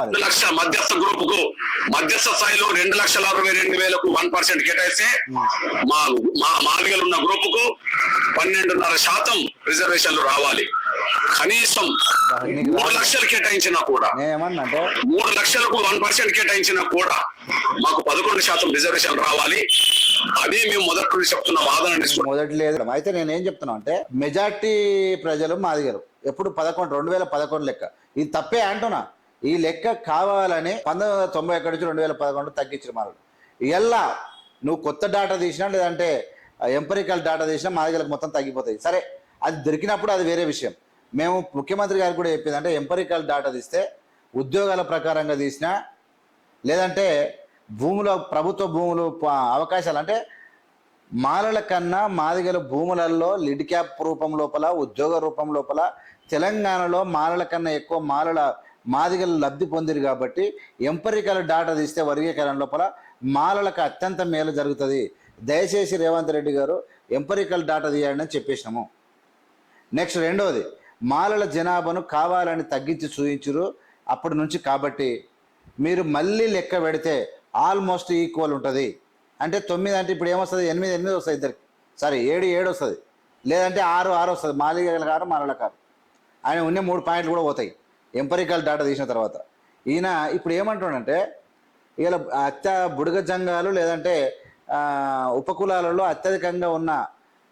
రెండు లక్షల మధ్యస్థ గ్రూప్కు మధ్యస్థ స్థాయిలో రెండు లక్షల అరవై రెండు వేలకు వన్ పర్సెంట్ కేటాయిస్తే మా మా మాదిగలు ఉన్న గ్రూప్కు పన్నెండున్నర శాతం రిజర్వేషన్లు రావాలి. కనీసం మూడు లక్షలు కేటాయించినా కూడా మూడు లక్షలకు వన్ పర్సెంట్ కేటాయించినా కూడా మాకు పదకొండు శాతం రిజర్వేషన్ రావాలి. అది మేము మొదటి నుండి చెప్తున్న వాదన. మొదటి లేదు అయితే నేను ఏం చెప్తున్నా అంటే మెజార్టీ ప్రజలు మాదిగరు ఎప్పుడు పదకొండు రెండు వేల పదకొండు లెక్క. ఇది తప్పే అంటున్నా. ఈ లెక్క కావాలని పంతొమ్మిది వందల తొంభై ఒకటి నుంచి రెండు వేల పదకొండు తగ్గించిన మనం ఎలా నువ్వు కొత్త డాటా తీసినా లేదంటే ఎంపరికల్ డాటా తీసినా మాదిగలకు మొత్తం తగ్గిపోతాయి. సరే అది దొరికినప్పుడు అది వేరే విషయం. మేము ముఖ్యమంత్రి గారికి కూడా చెప్పింది అంటే ఎంపరికల్ డాటా తీస్తే ఉద్యోగాల ప్రకారంగా తీసినా లేదంటే భూముల ప్రభుత్వ భూములు అవకాశాలు అంటే మాలల కన్నా మాదిగల భూములలో లిడ్ క్యాప్ రూపం లోపల ఉద్యోగ రూపం లోపల తెలంగాణలో మాలల కన్నా ఎక్కువ మాలల మాదిగలు లబ్ధి పొందిరు కాబట్టి ఎంపరికల డాటా తీస్తే వర్గీకరణ లోపల మాలలకు అత్యంత మేలు జరుగుతుంది. దయచేసి రేవంత్ రెడ్డి గారు ఎంపరికల్ డాటా తీయండి అని చెప్పేసినాము. నెక్స్ట్ రెండవది మాలల జనాభాను కావాలని తగ్గించి చూయించురు అప్పటి నుంచి కాబట్టి మీరు మళ్ళీ లెక్క పెడితే ఆల్మోస్ట్ ఈక్వల్ ఉంటుంది. అంటే తొమ్మిది అంటే ఇప్పుడు ఏమొస్తుంది? ఎనిమిది ఎనిమిది వస్తుంది ఇద్దరికి. సారీ ఏడు ఏడు వస్తుంది. లేదంటే ఆరు ఆరు వస్తుంది. మాలిగల కారు మాలల కారు ఆయన ఉన్న మూడు పాయింట్లు కూడా పోతాయి. ఎంపరికల్ డాటా తీసిన తర్వాత. ఈయన ఇప్పుడు ఏమంటున్నాడంటే ఇలా అత్య బుడగ జంగాలు లేదంటే ఉపకులాలలో అత్యధికంగా ఉన్న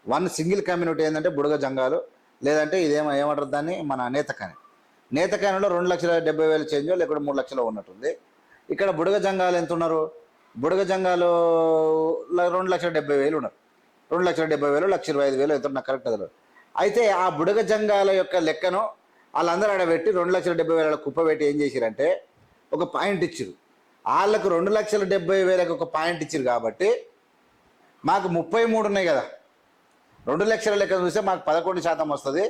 వన్ సింగిల్ కమ్యూనిటీ ఏంటంటే బుడగ జంగాలు. లేదంటే ఇదేమో ఏమంటారు దాన్ని? మన నేతకాని. నేతకానిలో రెండు లక్షల డెబ్బై వేలు చేంజ్ లేకుంటే మూడు లక్షలు ఉన్నట్టుంది. ఇక్కడ బుడగ జంగాలు ఎంత ఉన్నారు బుడగ జంగాలు రెండు లక్షల డెబ్బై వేలు ఉన్నారు. రెండు లక్షల డెబ్బై వేలు లక్ష ఇరవై ఐదు వేలు ఎంత నాకు కరెక్ట్ తెలియదు అయితే ఆ బుడగ జంగాల యొక్క లెక్కను వాళ్ళందరూ ఆడబెట్టి రెండు లక్షల డెబ్బై వేల కుప్ప పెట్టి ఏం చేసిరంటే ఒక పాయింట్ ఇచ్చారు వాళ్ళకు రెండు లక్షల డెబ్బై వేలకు ఒక పాయింట్ ఇచ్చారు కాబట్టి మాకు ముప్పై మూడు ఉన్నాయి కదా. రెండు లక్షల లెక్క చూస్తే మాకు పదకొండు శాతం వస్తుంది.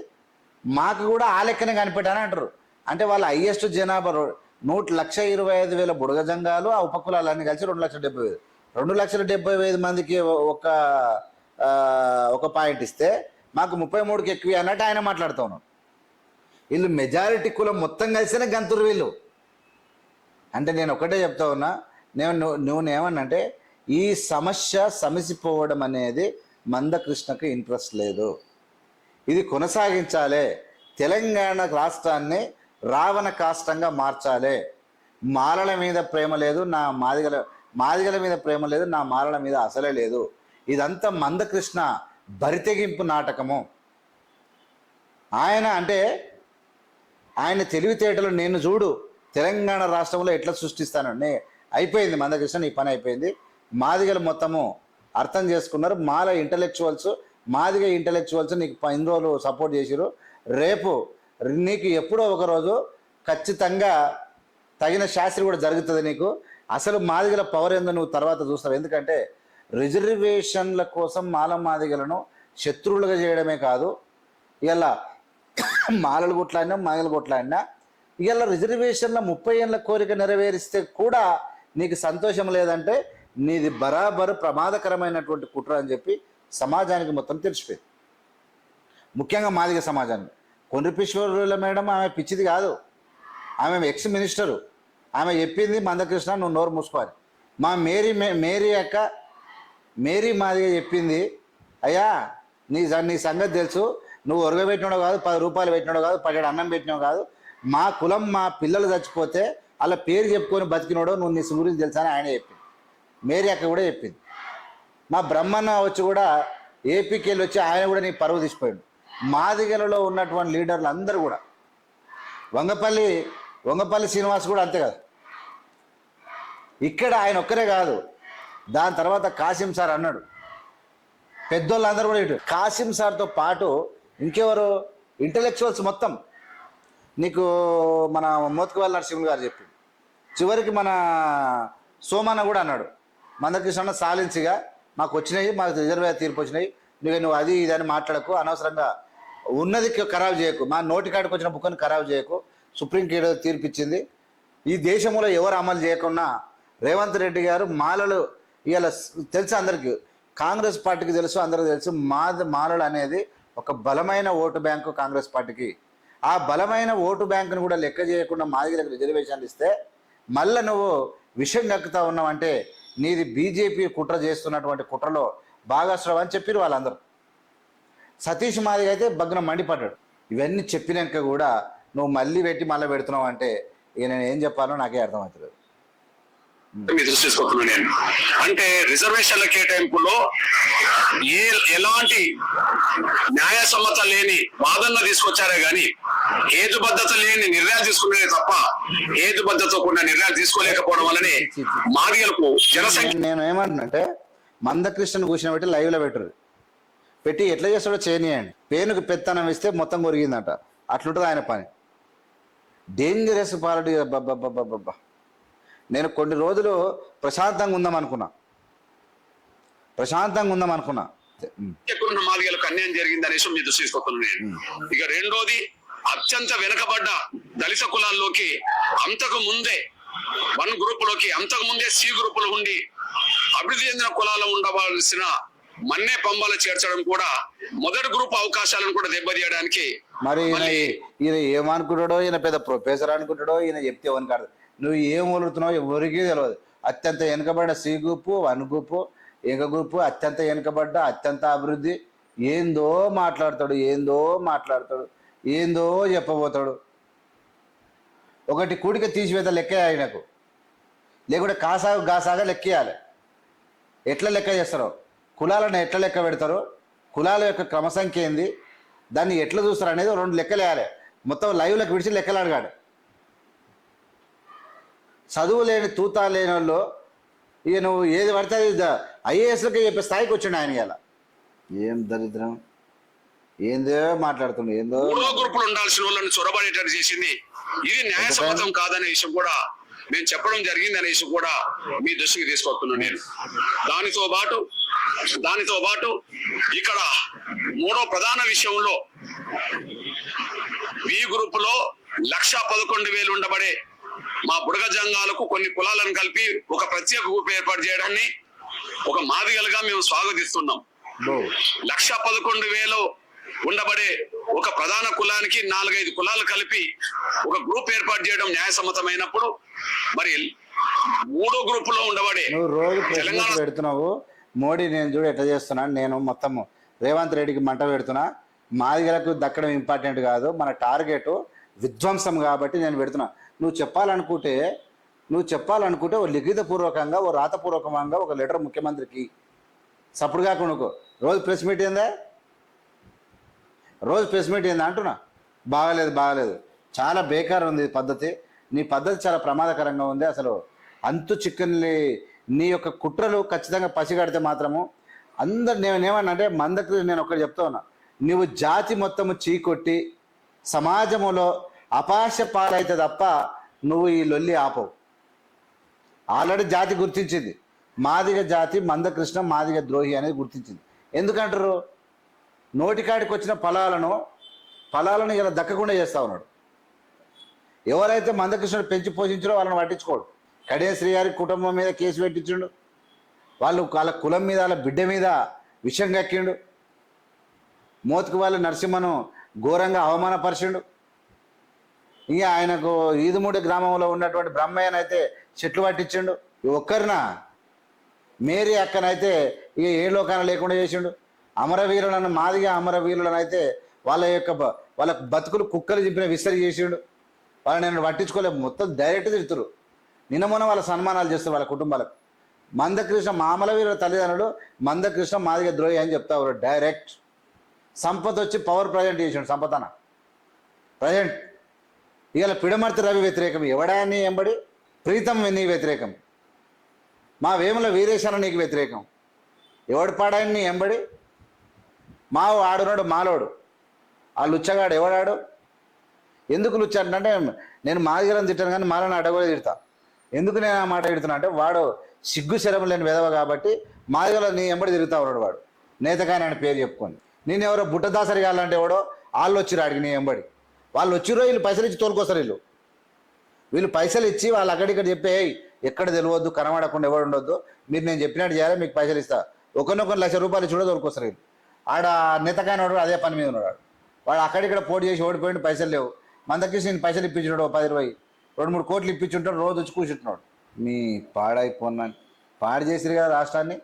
మాకు కూడా ఆ లెక్కనే కనిపెట్టాని అంటారు అంటే వాళ్ళ హయ్యెస్ట్ జనాభా నూట లక్ష ఇరవై ఐదు వేల బుడగ జంగాలు ఆ ఉపకులాలన్నీ కలిసి రెండు లక్షల డెబ్బై వేలు. రెండు లక్షల డెబ్బై ఐదు మందికి ఒక ఒక పాయింట్ ఇస్తే మాకు ముప్పై మూడుకి ఎక్కువ అన్నట్టు ఆయన మాట్లాడుతున్నాడు వీళ్ళు మెజారిటీ కులం మొత్తం కలిసినే గంతురు వీళ్ళు. అంటే నేను ఒకటే చెప్తా ఉన్నా నేను నువ్వు నువ్వు ఏమన్నంటే ఈ సమస్య సమసిపోవడం అనేది మందకృష్ణకు ఇంట్రెస్ట్ లేదు. ఇది కొనసాగించాలి. తెలంగాణ రాష్ట్రాన్ని రావణ కాష్టంగా మార్చాలి. మాలల మీద ప్రేమ లేదు నా మాదిగల మాదిగల మీద ప్రేమ లేదు నా మాలల మీద అసలే లేదు. ఇదంతా మందకృష్ణ బరితెగింపు నాటకము. ఆయన అంటే ఆయన తెలివితేటలు నేను చూడు తెలంగాణ రాష్ట్రంలో ఎట్లా సృష్టిస్తానండి అయిపోయింది మందకృష్ణ నీ పని అయిపోయింది. మాదిగలు మొత్తము అర్థం చేసుకున్నారు. మాల ఇంటలెక్చువల్స్ మాదిగ ఇంటలెక్చువల్స్ నీకు ఇన్ని రోజులు సపోర్ట్ చేసిరు రేపు నీకు ఎప్పుడో ఒకరోజు ఖచ్చితంగా తగిన శాస్త్రి కూడా జరుగుతుంది నీకు. అసలు మాదిగల పవర్ ఏందో నువ్వు తర్వాత చూస్తావు. ఎందుకంటే రిజర్వేషన్ల కోసం మాల మాదిగలను శత్రువులుగా చేయడమే కాదు. ఇలా మాలలు కొట్లాడినా మాగలు కొట్లాడినా ఇలా రిజర్వేషన్ల ముప్పై ఏళ్ళ కోరిక నెరవేరిస్తే కూడా నీకు సంతోషం లేదంటే నీది బరాబరు ప్రమాదకరమైనటువంటి కుట్ర అని చెప్పి సమాజానికి మొత్తం తెలిసిపోయింది. ముఖ్యంగా మాదిగ సమాజానికి కొండ్రిపీశ్వరుల మేడం ఆమె పిచ్చిది కాదు. ఆమె ఎక్స్ మినిస్టరు. ఆమె చెప్పింది మందకృష్ణ నువ్వు నోరు మూసుకోవాలి. మా మేరీ మే- మేరీ అక్క మేరీ మాదిగా చెప్పింది అయ్యా నీ నీ సంగతి తెలుసు. నువ్వు ఒరగ పెట్టినాడు కాదు పది రూపాయలు పెట్టినాడు కాదు పదిహేడు అన్నం పెట్టినావు కాదు. మా కులం మా పిల్లలు చచ్చిపోతే అలా పేరు చెప్పుకొని బతికినోడు నువ్వు నీ గురించి తెలుసా అని ఆయన చెప్పింది మేరీ అక్క కూడా చెప్పింది. మా బ్రహ్మన్న వచ్చి కూడా ఏపీకి వెళ్ళి వచ్చి ఆయన కూడా నీ పరువు తీసిపోయాడు. మాదిగలలో ఉన్నటువంటి లీడర్లు అందరూ కూడా వంగపల్లి వంగపల్లి శ్రీనివాస్ కూడా అంతే కదా. ఇక్కడ ఆయన ఒక్కరే కాదు దాని తర్వాత కాసిం సార్ అన్నాడు. పెద్దోళ్ళందరూ కూడా ఇటు కాసిం సార్తో పాటు ఇంకెవరు? ఇంటలెక్చువల్స్ మొత్తం. నీకు మన మోత్కవాళ్ళ నరసింహ గారు చెప్పి. చివరికి మన సోమన్న కూడా అన్నాడు. మందకృష్ణ సాలించిగా మాకు వచ్చినాయి మాకు రిజర్వేర్ తీర్పు వచ్చినాయి. నువ్వు నువ్వు అది ఇది అని మాట్లాడకు. అనవసరంగా ఉన్నది ఖరాబ్ చేయకు. మా నోటి కాడికి వచ్చిన బుక్ని ఖరాబ్ చేయకు. సుప్రీంకోర్టు తీర్పు ఇచ్చింది ఈ దేశంలో ఎవరు అమలు చేయకున్నా రేవంత్ రెడ్డి గారు మాలలు ఇవాళ తెలుసు అందరికీ? కాంగ్రెస్ పార్టీకి తెలుసు అందరికీ తెలుసు. మా మాలలు అనేది ఒక బలమైన ఓటు బ్యాంకు కాంగ్రెస్ పార్టీకి. ఆ బలమైన ఓటు బ్యాంకును కూడా లెక్క చేయకుండా మాదిగలకు రిజర్వేషన్లు ఇస్తే మళ్ళీ నువ్వు విషయం కక్కుతా ఉన్నావంటే నీది బీజేపీ కుట్ర చేస్తున్నటువంటి కుట్రలో భాగస్వామి అని చెప్పారు వాళ్ళందరూ. సతీష్ మాదిగ అయితే భగ్నం మండిపడ్డాడు. ఇవన్నీ చెప్పినాక కూడా నువ్వు మళ్ళీ పెట్టి మళ్ళీ పెడుతున్నావు అంటే ఇక నేను ఏం చెప్పాలో నాకే అర్థమవుతుంది మీ దృష్టి తీసుకొస్తున్నాను నేను. అంటే రిజర్వేషన్ల కేటాయింపులో ఏ ఎలాంటి న్యాయసమ్మత లేని వాదన తీసుకొచ్చారే గాని హేతుబద్ధత లేని నిర్ణయాలు తీసుకునే తప్ప హేతుబద్ధత కూడిన నిర్ణయాలు తీసుకోలేకపోవడం వల్లనే మాదిగలకు జనసంఖ్య నేను- నేను ఏమంటున్నంటే మందకృష్ణను కూర్చుని లైవ్లో పెట్టరు పెట్టి ఎట్లా చేస్తాడో చేయనియండి. పేనుకు పెత్తనం ఇస్తే మొత్తం కొరిగిందంట. అట్లుంటుంది ఆయన పని. డేంజరస్ పాలిటీ నేను కొన్ని రోజులు ప్రశాంతంగా ఉందాం అనుకున్నా ప్రశాంతంగా ఉందాం అనుకున్నా. ఎక్కువ మాదిగలకు అన్యాయం జరిగింది అనేసి మీ దృష్టి తీసుకొస్తున్నాను నేను. ఇక రెండోది అత్యంత వెనుకబడ్డ దళిత కులాల్లోకి అంతకు ముందే వన్ గ్రూప్లోకి అంతకు ముందే సి గ్రూప్లో ఉండి అభివృద్ధి చెందిన కులాలు ఉండవలసిన మన్నే పంబాలు చేర్చడం కూడా మొదటి గ్రూప్ అవకాశాలను కూడా దెబ్బతీయడానికి మరి ఈయన ఏమనుకుంటాడో ఈయన పెద్ద ప్రొఫెసర్ అనుకుంటాడో ఈయన చెప్తే కాదు. నువ్వు ఏం వదులుతున్నావు ఎవరికీ తెలియదు అత్యంత వెనుకబడ్డ సి గ్రూపు వన్ గ్రూపు ఏక గ్రూపు అత్యంత వెనుకబడ్డ అత్యంత అభివృద్ధి. ఏందో మాట్లాడతాడు ఏందో మాట్లాడతాడు ఏందో చెప్పబోతాడు. ఒకటి కూడిక తీసివేత లెక్క ఆయనకు. లేకుంటే కాసాగు గాసాగా లెక్కేయాలి. ఎట్లా లెక్క చేస్తారో? కులాలను ఎట్లా లెక్క పెడతారో? కులాల యొక్క క్రమసంఖ్య ఏంది? దాన్ని ఎట్లా చూస్తారు అనేది రెండు లెక్కలు వేయాలి. మొత్తం లైవ్లకు విడిచి లెక్కలు అడగాడు చదువు లేని తూతా లేని వాళ్ళు ఇక నువ్వు ఏది పడితే అది ఐఏఎస్లకి చెప్పే స్థాయికి వచ్చిండు ఆయన ఇలా ఏం దరిద్రం? ఏందో మాట్లాడుతుండు ఏందో? గ్రూపులు ఉండాల్సిన వాళ్ళని చొరబడేటట్టు చేసింది. ఇది న్యాయసమ్మతం కాదనే విషయం కూడా నేను చెప్పడం జరిగింది అనే విషయం కూడా మీ దృష్టికి తీసుకొస్తున్నాను నేను. దానితో పాటు దానితో పాటు ఇక్కడ మూడో ప్రధాన విషయంలో బి గ్రూప్లో లక్ష పదకొండు వేలు ఉండబడే మా బుడగ జంగాలకు కొన్ని కులాలను కలిపి ఒక ప్రత్యేక గ్రూప్ ఏర్పాటు చేయడాన్ని ఒక మాదిగలుగా మేము స్వాగతిస్తున్నాం. లక్ష పదకొండు వేలు ఉండబడే ఒక ప్రధాన కులానికి నాలుగైదు కులాలు కలిపి ఒక గ్రూప్ ఏర్పాటు చేయడం న్యాయసమ్మతమైనప్పుడు మరి మూడో గ్రూప్లో ఉండబడే నువ్వు రోజు ప్రెస్ తెలంగాణ పెడుతున్నావు. మోడీ నేను చూడు ఎట్లా చేస్తున్నాను నేను మొత్తం రేవంత్ రెడ్డికి మంట పెడుతున్నా. మాదిగలకు దక్కడం ఇంపార్టెంట్ కాదు. మన టార్గెట్ విధ్వంసం కాబట్టి నేను పెడుతున్నా. నువ్వు చెప్పాలనుకుంటే నువ్వు చెప్పాలనుకుంటే ఓ లిఖితపూర్వకంగా ఓ రాతపూర్వకంగా ఒక లెటర్ ముఖ్యమంత్రికి. సప్పుడు కాకుండా రోజు ప్రెస్ మీట్ ఏందా? రోజు ప్రెస్ మీట్ ఏందా అంటున్నా? బాగలేదు బాగలేదు. చాలా బేకార్ ఉంది పద్ధతి. నీ పద్ధతి చాలా ప్రమాదకరంగా ఉంది అసలు. అంతు చిక్కని నీ యొక్క కుట్రలు ఖచ్చితంగా పసిగడితే మాత్రము. అందరు నేనేమన్నా అంటే మందకు నేను ఒకటి చెప్తా ఉన్నా. నువ్వు జాతి మొత్తము చీకొట్టి సమాజంలో అపాశ పాలైతే తప్ప నువ్వు ఈ లొల్లి ఆపవు. ఆల్రెడీ జాతి గుర్తించింది. మాదిగ జాతి మందకృష్ణ మాదిగ ద్రోహి అనేది గుర్తించింది. ఎందుకంటారు? నోటికాడికి వచ్చిన ఫలాలను ఫలాలను ఇలా దక్కకుండా చేస్తా ఉన్నాడు. ఎవరైతే మందకృష్ణుడు పెంచి పోషించారో వాళ్ళని పట్టించుకోడు. కడియ శ్రీ గారి కుటుంబం మీద కేసు పెట్టించుడు. వాళ్ళు వాళ్ళ కులం మీద వాళ్ళ బిడ్డ మీద విషం కక్కిండు. మోతుకు వాళ్ళ నరసింహను ఘోరంగా అవమానపరిచిండు. ఇక ఆయనకు ఈదుమూడి గ్రామంలో ఉన్నటువంటి బ్రహ్మయ్యనైతే చెట్లు పట్టించిండు. ఒక్కరినా మేరీ అక్కనైతే ఇక ఏ లోకాన లేకుండా చేసిండు. అమరవీరులను మాదిగా అమరవీరులను అయితే వాళ్ళ యొక్క వాళ్ళ బతుకులు కుక్కలు చింపిన విస్తరి చేసిండు. వాళ్ళని నేను పట్టించుకోలేదు మొత్తం డైరెక్ట్ తిడుతురు నిన్న మొన్న వాళ్ళ సన్మానాలు చేస్తారు వాళ్ళ కుటుంబాలకు. మందకృష్ణ మామలవీరుల తల్లిదండ్రులు మందకృష్ణ మాదిగ ద్రోహి అని చెప్తా డైరెక్ట్ సంపత్ వచ్చి పవర్ ప్రజెంట్ చేసిండు సంపతన. ప్రజెంట్ ఇవాళ పిడమర్తి రవి వ్యతిరేకం ఎవడాన్ని ఎంబడి? ప్రీతం నీ వ్యతిరేకం. మా వేముల వీరేశాన నీకు వ్యతిరేకం. ఎవడు పాడాయని నీ ఎంబడి? మా ఆడున్నాడు మాలోడు. ఆ లుచ్చగాడు ఎవడాడు? ఎందుకు లుచ్చ అంటే నేను మాదిగలను తిట్టాను కానీ మాలని అడ్డగోలు తిడతా. ఎందుకు నేను ఆ మాట తిడుతున్నా అంటే వాడు సిగ్గు శరం లేని విధవ కాబట్టి మాదిగల నీ ఎంబడి తిరుగుతా ఉన్నాడు వాడు. నేతకాయన అని పేరు చెప్పుకొని. నేను ఎవరో బుట్టదాసరి కావాలంటే ఎవడో వాళ్ళు వచ్చిరాడికి నీ ఎంబడి. వాళ్ళు వచ్చిరో వీళ్ళు పైసలు ఇచ్చి తోలుకొస్తారు వీళ్ళు. వీళ్ళు పైసలు ఇచ్చి వాళ్ళు అక్కడిక్కడ చెప్పే ఎక్కడ తెలియవద్దు కనబడకుండా ఎవరు ఉండొద్దు మీరు నేను చెప్పినట్టు చేయాలి మీకు పైసలు ఇస్తా. ఒకరినొకరు లక్ష రూపాయలు చూడ కూడా దొరికొస్తారు వీళ్ళు. ఆడ నెతకాయన వాడు అదే పని మీద ఉన్నాడు వాడు. అక్కడిక్కడ పోటీ చేసి ఓడిపోయిండు పైసలు లేవు. మందకృష్ణ నేను పైసలు ఇప్పించున్నాడు ఒక పది ఇరవై. రెండు మూడు కోట్లు ఇప్పించుంటాడు రోజు వచ్చి కూర్చుంటున్నాడు. మీ పాడైపోన్నాను. పాడు చేసిరు కదా రాష్ట్రాన్ని.